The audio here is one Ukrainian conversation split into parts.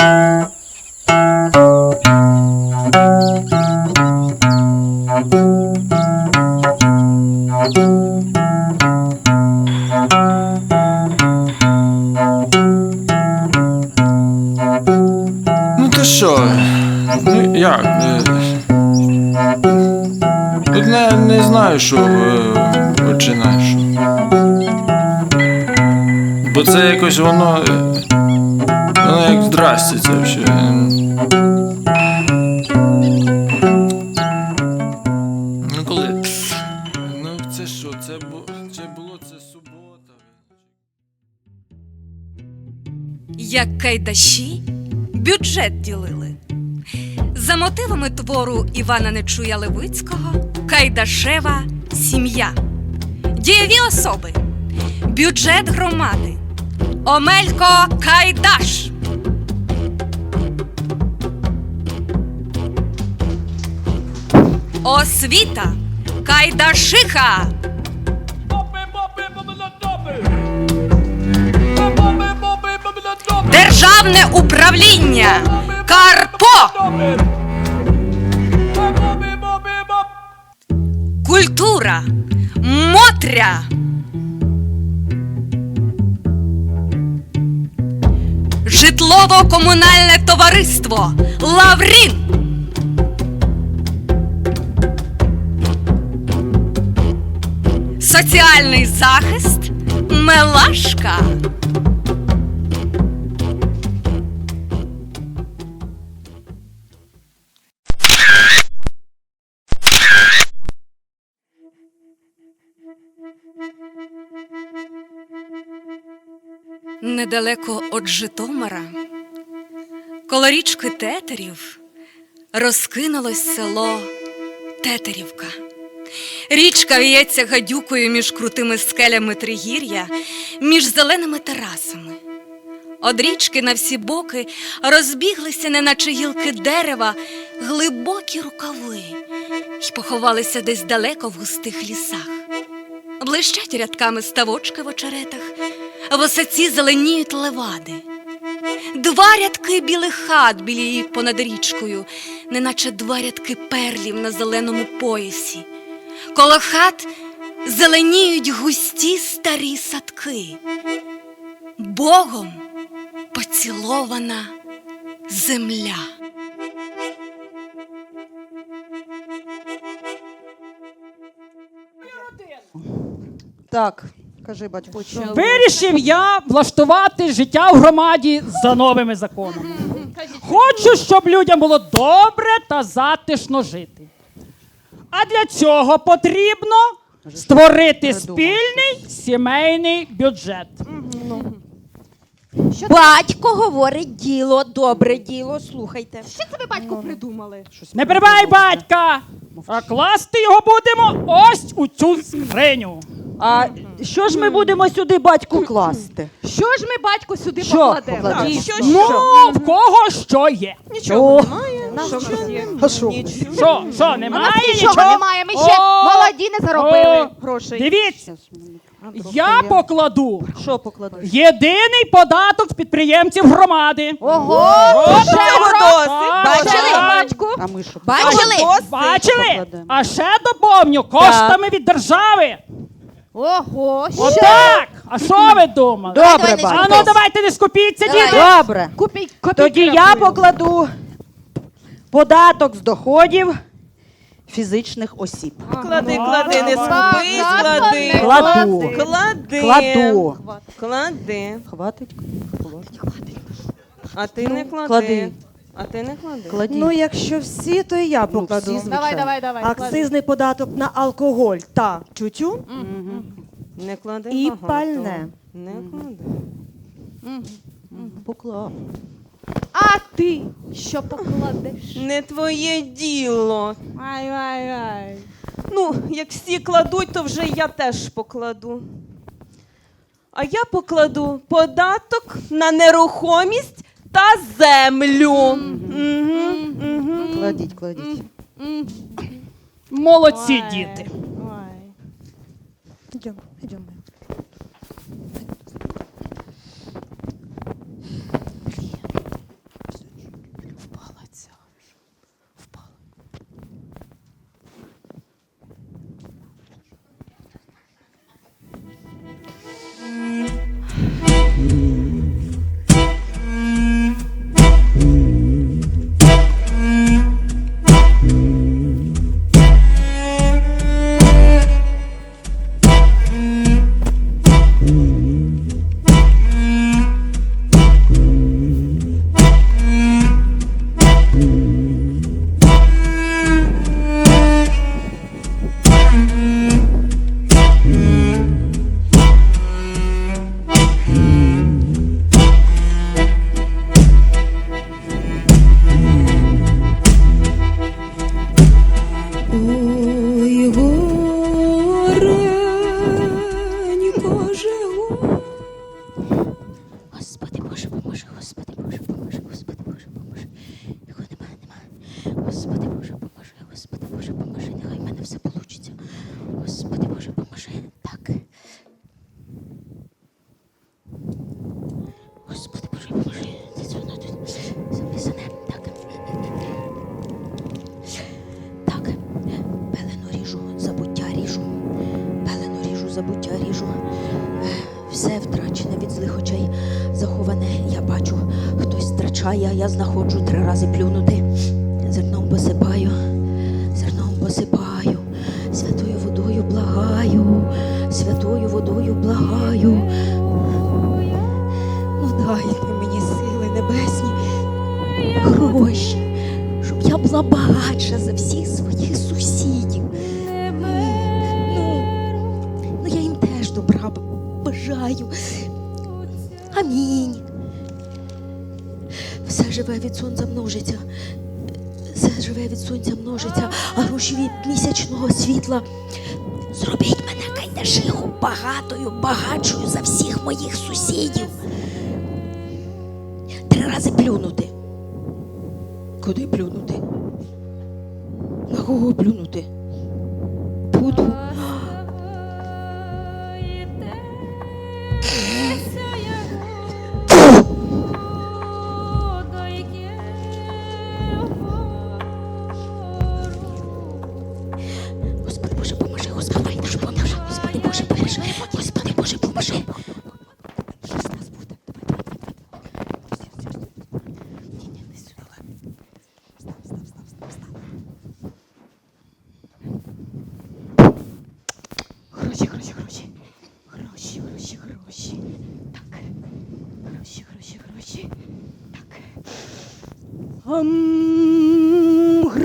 Ну Як кайдаші бюджет ділили. За мотивами твору Івана Нечуя Левицького Кайдашева сім'я. Дієві особи. Бюджет громади. Омелько Кайдаш. Освіта Кайдашиха. Державне управління Карпо. Культура Мотря. Житлово-комунальне товариство Лаврін. Соціальний захист Мелашка. Недалеко від Житомира, коло річки Тетерів, розкинулось село Тетерівка. Річка в'ється гадюкою між крутими скелями Тригір'я, між зеленими терасами. Од річки на всі боки розбіглися, неначе гілки дерева, глибокі рукави й поховалися десь далеко в густих лісах. Блищать рядками ставочки в очеретах, в осаці зеленіють левади. Два рядки білих хат біліють понад річкою, неначе два рядки перлів на зеленому поясі. Коло хат зеленіють густі старі садки. Богом поцілована земля. Так, кажи, батько, що? Вирішив я влаштувати життя в громаді за новими законами. Хочу, щоб людям було добре та затишно жити. А для цього потрібно створити спільний сімейний бюджет. Батько говорить діло, добре діло, слухайте. Що це ви батько придумали? Не перебивай батька! А класти його будемо ось у цю скриню. А що ж ми будемо сюди батьку класти? Що ж ми батько сюди Що покладемо? Що, Ну, в кого що є. Нічого немає. що Що? А що? Що, що, У немає нічого нічого? немає. Ми ще О, молоді не заробили о, грошей. Дивіться, я покладу Що покладеш? єдиний податок з підприємців громади. Ого! От досить. Бачили, так. батьку? А ми що? Бачили? Бачили? А ще доповню коштами від держави. Ого! Ще. Отак. А що ви думали? Добре, Давай, давай, А ну давайте не скупіться, Давай. діти. Добре. Купіть копійки Тоді я рахую. покладу податок з доходів фізичних осіб. Клади, Ну, клади, не скупись, Так, клади. Кладу. Клади. Кладу. Клади. Хватить? А ти не клади. Клади. А ти не клади. Кладіть. Ну, якщо всі, то і я Ну, покладу. всі, звичайно. Давай, давай, давай. Акцизний податок на алкоголь та тютюн Не клади і багато. пальне. Не клади. Поклав. А ти що покладеш? Не твоє діло. Ай, ай, ай. Ну, як всі кладуть, то вже я теж покладу. А я покладу податок на нерухомість та землю. Мгм, мгм. Кладіть, кладіть. Молодці, діти. Ой. Йдемо, йдемо. Ой, го. Місячного світла. Зробіть мене кайдашиху багатою, багатшою за всіх моїх сусідів. Три рази плюнути. Куди плюнути? На кого плюнути? Буду.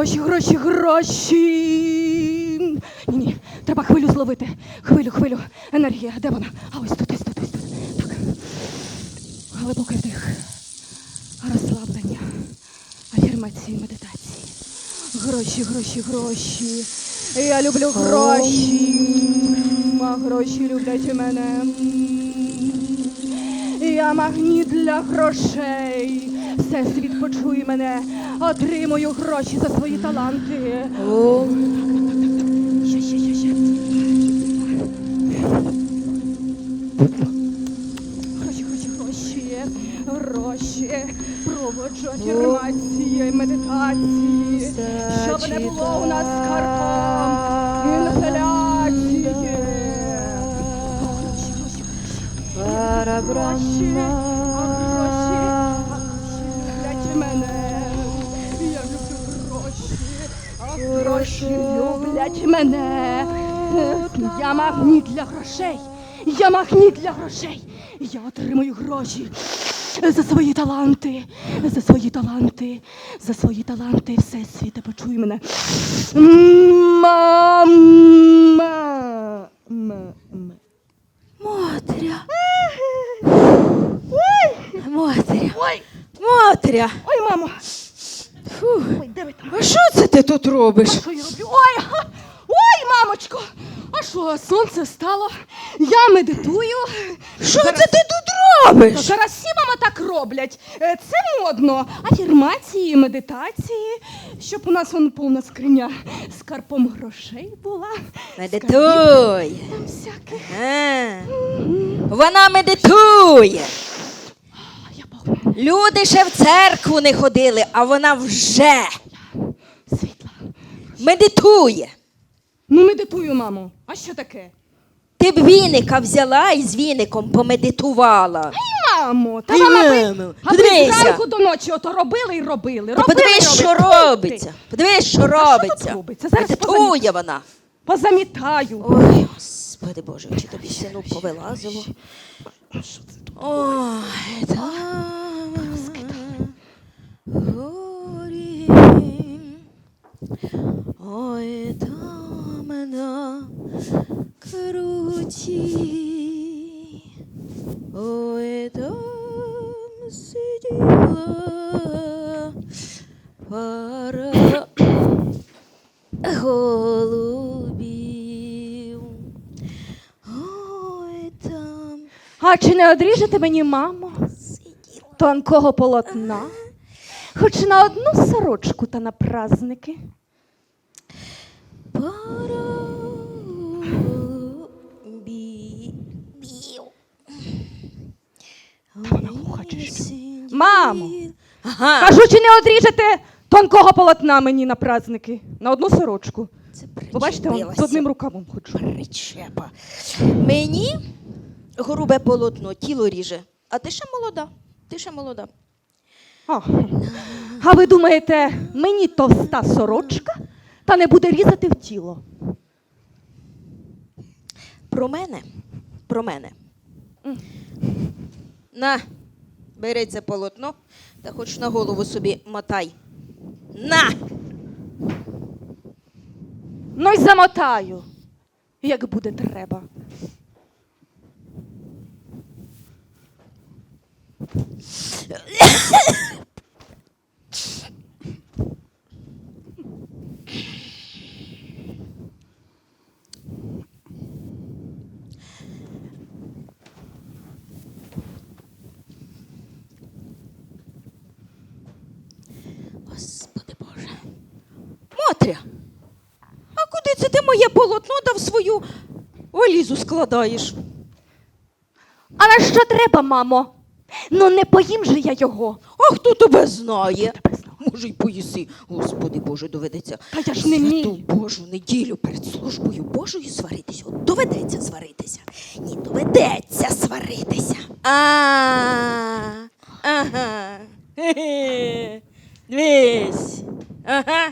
Гроші, гроші, гроші. Ні, ні, треба хвилю зловити. Хвилю, хвилю. Енергія, де вона? А ось тут, ось тут, ось тут. Так. Глибокий вдих. Розслаблення. Афірмації, медитації. Гроші, гроші, гроші. Я люблю гроші. А гроші люблять мене. Я магніт для грошей. Всесвіт почуй мене. Отримую гроші за свої таланти. Ще, ще, ще, ще. Гроші, гроші, гроші. Гроші. Проводжу афірмації, медитації. Щоб не було у нас карпом. Інфляції. Гроші, гроші, гроші. Гроші, гроші, гроші люблять мене. Я магніт для грошей. Я магніт для грошей. Я отримую гроші за свої таланти, за свої таланти, за свої таланти. Всесвіте, почуй мене. Мама. Мотря. Мотря. Мотря. ой, мамо. Фу. Ой, де ви там? А що це ти тут робиш? Що я роблю? Ой, га! ой, мамочко! А що, сонце встало? Я медитую. Що це ти тут Та робиш? Зараз всі мама так роблять. Е, Це модно. Афірмації, медитації, щоб у нас вон повна скриня з карпом грошей була. Медитуй. Там всяких. А, Вона медитує. Люди ще в церкву не ходили, а вона вже світла. медитує. Ну, медитую, мамо. А що таке? Ти б віника взяла і з віником помедитувала. Мамо, та Ай, вам аби, мамо, аби подивися. зранку до ночі ото робили і робили. Ти робили подивись, що робили. робиться. Подивись, що робиться. робиться? Зараз Медитує вона. Позамітаю. Ой, господи Боже, чи тобі сину повилазило? Ой, там горі. Ой, там на круті. Ой, там сиділа пара голубів. Ой, там А чи не одріжете мені, мамо? тонкого полотна, хоч на одну сорочку та на праздники. Мамо, Ага. кажу, чи не одріжете тонкого полотна мені на праздники? На одну сорочку. Це Ви бачите, он з одним рукавом ходжу. Причепа. Мені грубе полотно, тіло ріже. А ти ще молода. Ти ще молода. А, а ви думаєте, мені товста сорочка та не буде різати в тіло? Про мене. Про мене. На, бери це полотно та хоч на голову собі мотай. На! Ну й замотаю, як буде треба. Господи Боже. Мотря, а куди це ти моє полотно та в свою валізу складаєш? А на що треба, мамо? Ну не поїм же я його. А хто тебе знає? Може, й поїси. Господи Боже, доведеться. Та я ж не Святу. Божу неділю перед службою Божою сваритися. От доведеться сваритися. Ні, доведеться сваритися. А, ага. Хе-хе. Дивись. Ага.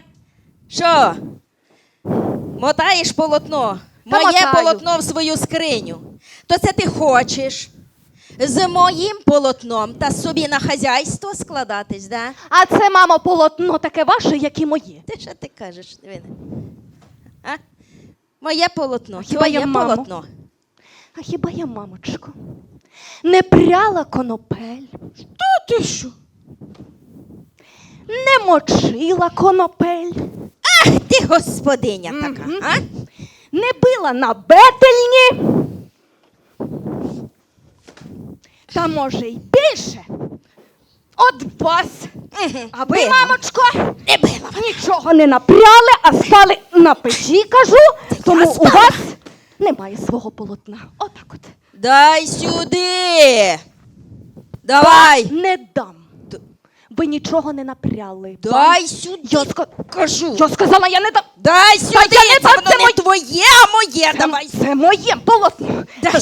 Що? Мотаєш полотно. Та Моє мотаю. полотно в свою скриню. То це ти хочеш з моїм полотном та собі на хазяйство складатись, да? А це, мамо, полотно таке ваше, як і моє. Ти що ти кажеш, Двине? А? Моє полотно, хіба я, мамо? полотно. А хіба я, мамочко, не пряла конопель, Та ти що? не мочила конопель, ти господиня така, Мгм. а? не била на бетельні. Та може й більше. От вас. А ви, Била. мамочко, Не била. нічого не напряли, а спали на печі, кажу. Тому у вас немає свого полотна. Отак от. Дай сюди. Давай. Не дам. Ви нічого не напряли. Дай сюди. Я, ска... Кажу. я сказала, я не дам. Дай сюди. я не це дам, воно це не моє. твоє, а моє. Давай. Це моє полотно. Дай Та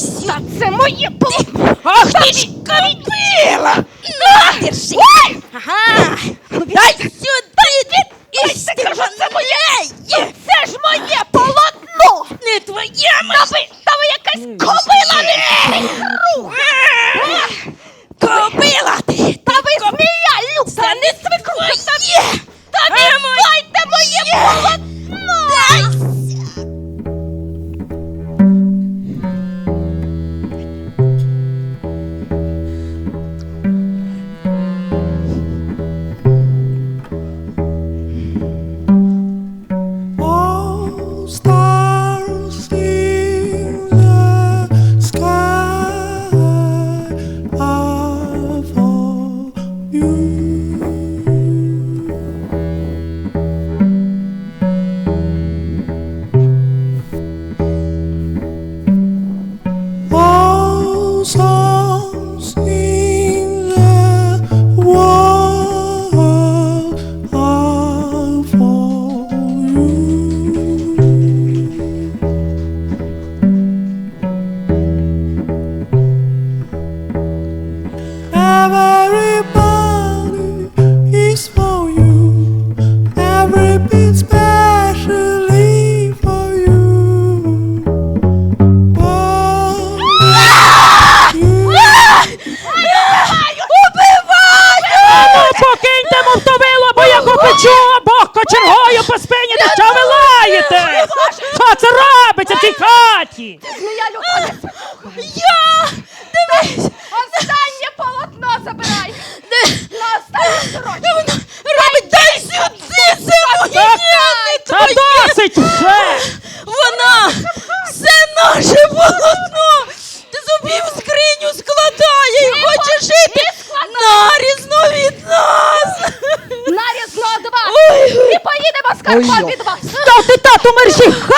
це моє полотно. Ах ти ж кобила. На, держи. Ага. Дай сюди. Істи, це моє. Це ж моє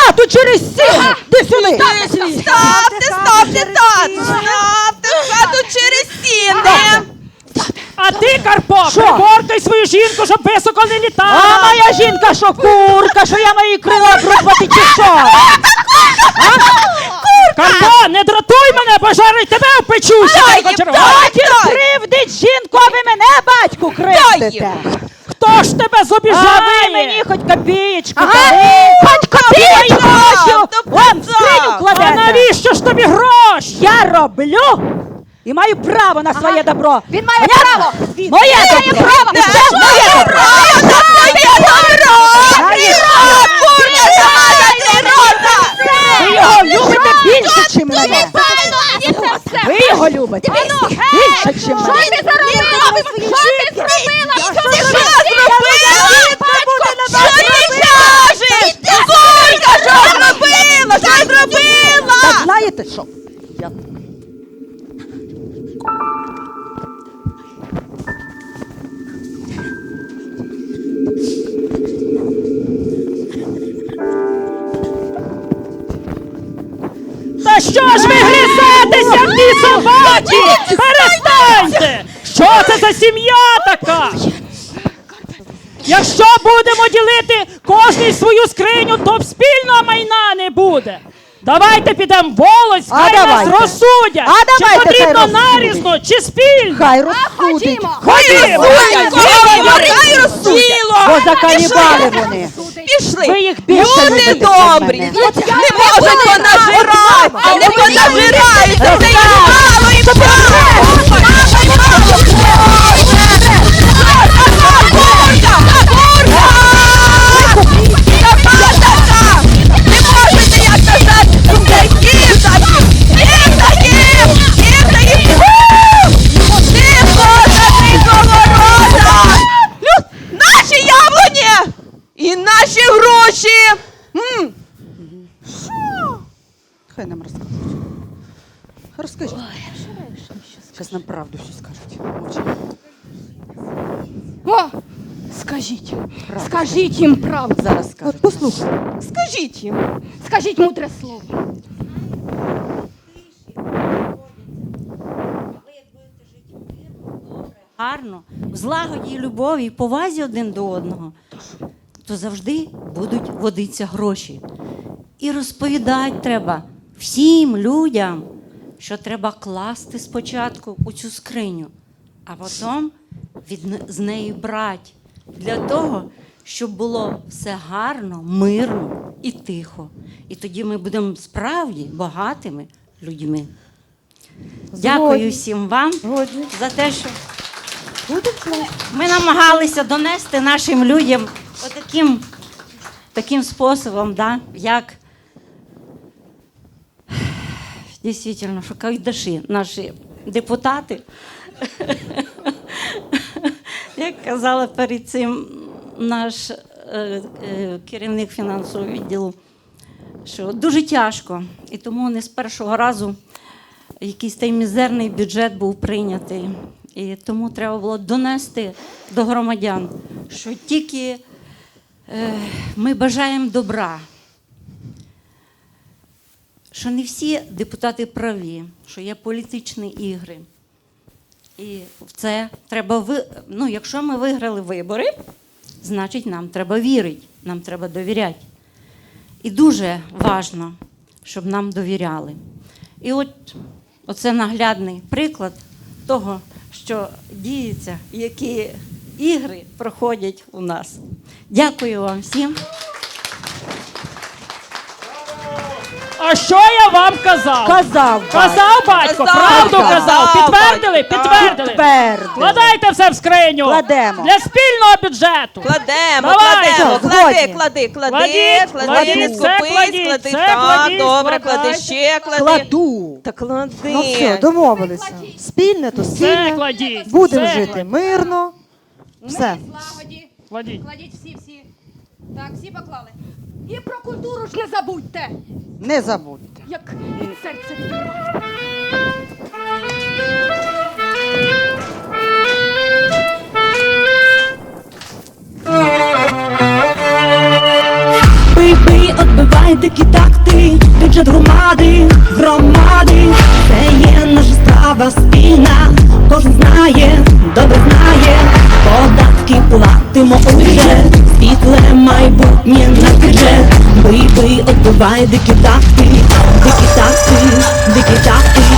хату через сіну! Де сюди! Ставте, ставте тату! Ставте хату через стіни! А ти, Карпо, Що? приборкай свою жінку, щоб високо не літала. А моя жінка що курка, що я мої крила обрубати чи що? Карпо, не дратуй мене, бо жарить тебе впечу. Ще Ай, їм почервала. Батьків кривдить жінку, а ви мене батьку кривдите. Хто ж тебе А ви мені хоч копієчку Ага. дали. Хоч копієчку! Вон, скриню казав. А навіщо ж тобі гроші? Я роблю і маю право на своє добро. Він має право. Моє добро. І це моє добро. Знаєш, Ви його любите більше, ніж мене. Ви його любите більше, ніж мене. Що ти заробила? Що ти зробила? Собаці? Перестаньте! Що це за сім'я така? Якщо будемо ділити кожний свою скриню, то спільного майна не буде. Давайте підемо в волость, А хай нас розсудять. А чи давайте, потрібно хай розсудять. нарізно, чи спільно. Хай розсудить. Ходімо! Хай розсуділо! Бо закалібали вони. Пішли! Ви їх більше Люди любите, ніж добрі! мене. Не можуть понажиратися! Не понажираються! Це мало і наші гроші! Хай нам розкажуть. Розкажіть. Зараз нам правду всю скажуть. О, скажіть, скажіть їм правду. Зараз скажуть. послухай. Скажіть їм. Скажіть мудре слово. гарно, в злагоді і любові, і повазі один до одного, то завжди будуть водитися гроші. І розповідати треба всім людям, що треба класти спочатку у цю скриню, а потім від, з неї брати для того, щоб було все гарно, мирно і тихо. І тоді ми будемо справді багатими людьми. Дякую всім вам за те, що ми намагалися донести нашим людям отаким таким способом, да, як дійсно шукають душі наші депутати. Як казала перед цим наш е, е, керівник фінансового відділу, що дуже тяжко, і тому не з першого разу якийсь той мізерний бюджет був прийнятий. І тому треба було донести до громадян, що тільки е, ми бажаємо добра, що не всі депутати праві, що є політичні ігри. І в це треба ви... ну, якщо ми виграли вибори, значить нам треба вірити, нам треба довіряти. І дуже важливо, щоб нам довіряли. І от оце наглядний приклад того, що діється, які ігри проходять у нас. Дякую вам всім. А що я вам казав? Казав. Казав батько, Казав, правду казав, казав. Підтвердили? батько. Підтвердили. Твердо. Вкладайте все в скриню. Кладемо. Для спільного бюджету. Кладемо, Давай. кладемо, Все, клади, згодні. клади, клади, Кладіть, клади, кладіть, це скупись, кладіть, клади, це так, кладіть, добре, клади складайте. ще, клади. Кладу. Та клади. Ну все, домовилися. Спільне то Все спільне. кладіть. Будемо все жити мирно. Все. Злагоді. Кладіть. Кладіть всі, всі. Так, всі поклали. І про культуру ж не забудьте. Не забудьте. Як серце серця віра. Такти, бюджет громади, громади, це є наша страва спільна, кожен знає, добре знає, податки платимо уже, світле майбутнє на бий, бий, отбиває дикі такти, дикі такти, дикі такти.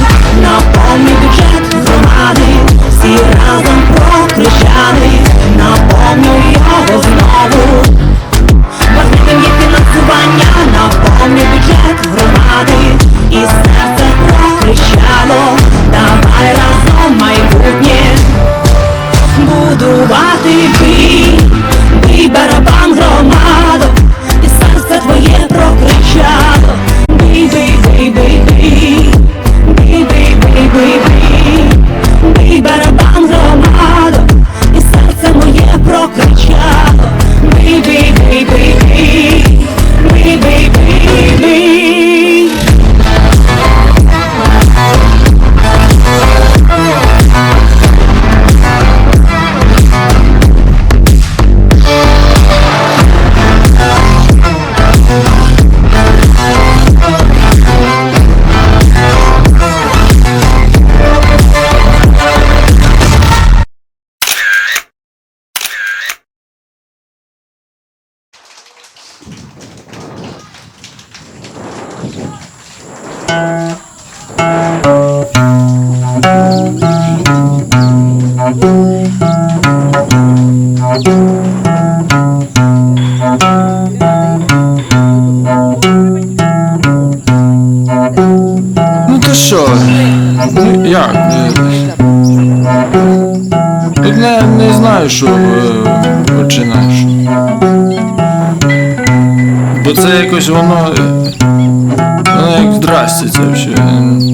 воно. Е, воно як здрасті, це взагалі.